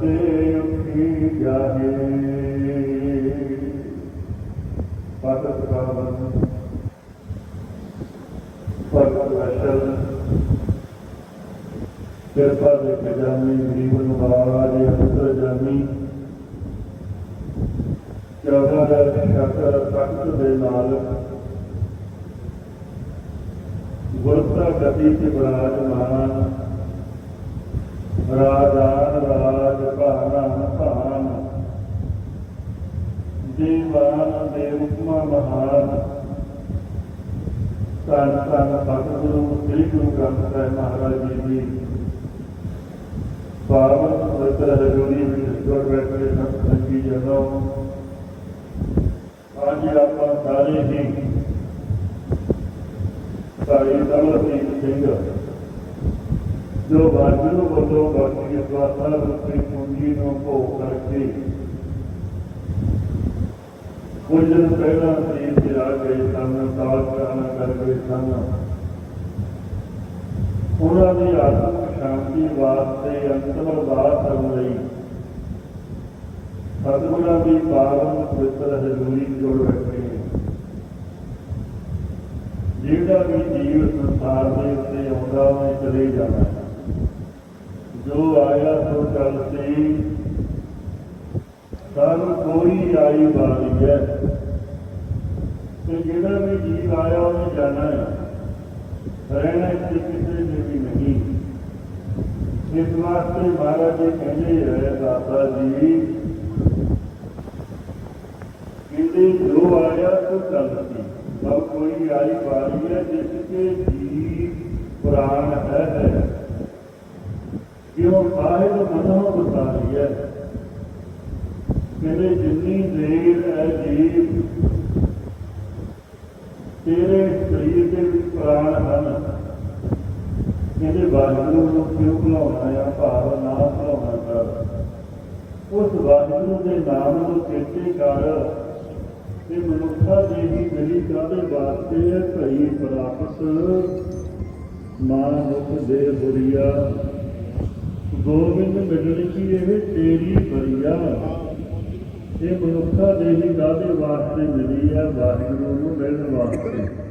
ਤੇ ਉੱਠੀ ਜਾਹੇ। ਪਾਤਕ ਕਾਵਨ ਭਗਤ ਅਸ਼ਲ ਕਿਰਪਾ ਦੇ ਖਜ਼ਾਨੇ ਗਰੀਬ ਨਵਾਜ ਅੰਦਰ ਜਾਮੀ। ਚੌਧਰ ਸ਼ਕਰ ਤਖਤ ਦੇ ਨਾਲ ਗੁਰਤਾ ਗਤੀ ਤੇ ਬਰਾਜਮਾਨ ਰਾਜਾਨ ਦੇ ਉਪਮਾ ਮਹਾਨ ਧੰਨ ਧੰਨ ਸਤਿਗੁਰੂ ਸ੍ਰੀ ਗੁਰੂ ਗ੍ਰੰਥ ਸਾਹਿਬ ਮਹਾਰਾਜ ਜੀ ਦੀ ਪਾਵਨ ਪਵਿੱਤਰ ਹਜ਼ੂਰੀ ਵਿੱਚ ਜੁੜ ਬੈਠੇ ਸਤ ਸੰਗੀ ਜਨੋ। ਅੱਜ ਆਪਾਂ ਸਾਰੇ ਹੀ ਭਾਈ ਦਮਨਦੀਪ ਸਿੰਘ, ਜੋ ਵਾਜੂ ਵੱਲੋਂ ਬਾਕੀ ਅਸਵਾਸਾਂ ਰੁਪਏ ਪੂੰਜੀ ਨੂੰ ਭੋਗ ਕਰਕੇ ਕੁਝ ਦਿਨ ਪਹਿਲਾਂ ਸਰੀਰ ਤੇ ਗਏ ਸਨ ਸਾਲ ਕਰਾਣਾ ਕਰ ਗਏ ਸਨ ਉਹਨਾਂ ਦੀ ਆਤਮਿਕ ਸ਼ਾਂਤੀ ਵਾਸਤੇ ਅੰਤਮ ਅਰਦਾਸ ਕਰਨ ਲਈ ਸਤਿਗੁਰਾਂ ਦੀ ਪਾਵਨ ਪਵਿੱਤਰ ਹਜ਼ੂਰੀ ਜੋੜ ਬੈਠੇ ਜਿਹੜਾ ਵੀ ਜੀਵ ਸੰਸਾਰ ਦੇ ਉੱਤੇ ਆਉਂਦਾ ਉਹਨੇ ਚਲੇ ਜਾਣਾ ਜੋ ਆਇਆ ਸੋ ਚੱਲ ਸੀ। ਸਾਨੂੰ ਕੋਈ ਆਈ ਵਾਰੀ ਹੈ। ਤੇ ਜਿਹੜਾ ਵੀ ਜੀਵ ਆਇਆ, ਉਹਨੇ ਜਾਣਾ ਹੈ। ਰਹਿਣਾ ਇੱਥੇ ਕਿਸੇ ਨੇ ਵੀ ਨਹੀਂ। ਇਸ ਵਾਸਤੇ ਮਹਾਰਾਜ ਜੀ ਕਹਿੰਦੇ ਹੈ ਦਾਤਾ ਜੀ, ਕਹਿੰਦੇ, ਜੋ ਆਇਆ ਸੋ ਚੱਲ ਸਭ ਕੋਈ ਆਈ ਵਾਲੀ ਹੈ, ਜਿਸ ਕੇ ਜੀ ਪੁਰਾਣ ਹੈ ਹੈ। ਕਿਉਂ ਸਾਹਿਬ ਮਨੋਂ ਬਸਾਰੀ ਹੈ। ਕਹਿੰਦੇ ਜਿੰਨੀ ਦੇਰ ਹੈ ਜੀਵ, ਤੇਰੇ ਸਰੀਰ ਦੇ ਵਿੱਚ ਪ੍ਰਾਣ ਹਨ। ਕਹਿੰਦੇ ਵਾਹਿਗੁਰੂ ਨੂੰ ਕਿਉਂ ਬੁਲਾਉਣਾ ਆ ਭਾਵ ਨਾ ਬੁਲਾਉਣਾ ਕਰ? ਉਸ ਵਾਹਿਗੁਰੂ ਦੇ ਨਾਮ ਨੂੰ ਚੇਤੇ ਕਰ ਤੇ ਮਨੁੱਖਾ ਦੇ ਹੀ ਮਿਲੀ ਕਾਹਦੇ ਵਾਸਤੇ ਹੈ ਭਈ ਪ੍ਰਾਪਤ ਮਾਨ ਮੁਖ ਦੇ ਬੁਰੀਆ। ਗੋਬਿੰਦ ਮਿਲਣ ਕੀ ਇਹ ਤੇਰੀ ਬਰੀਆ? ਇਹ ਮਨੁੱਖਾ ਦੇ ਹੀ ਕਾਹਦੇ ਵਾਸਤੇ ਮਿਲੀ ਹੈ ਵਾਹਿਗੁਰੂ ਨੂੰ ਮਿਲਣ ਵਾਸਤੇ।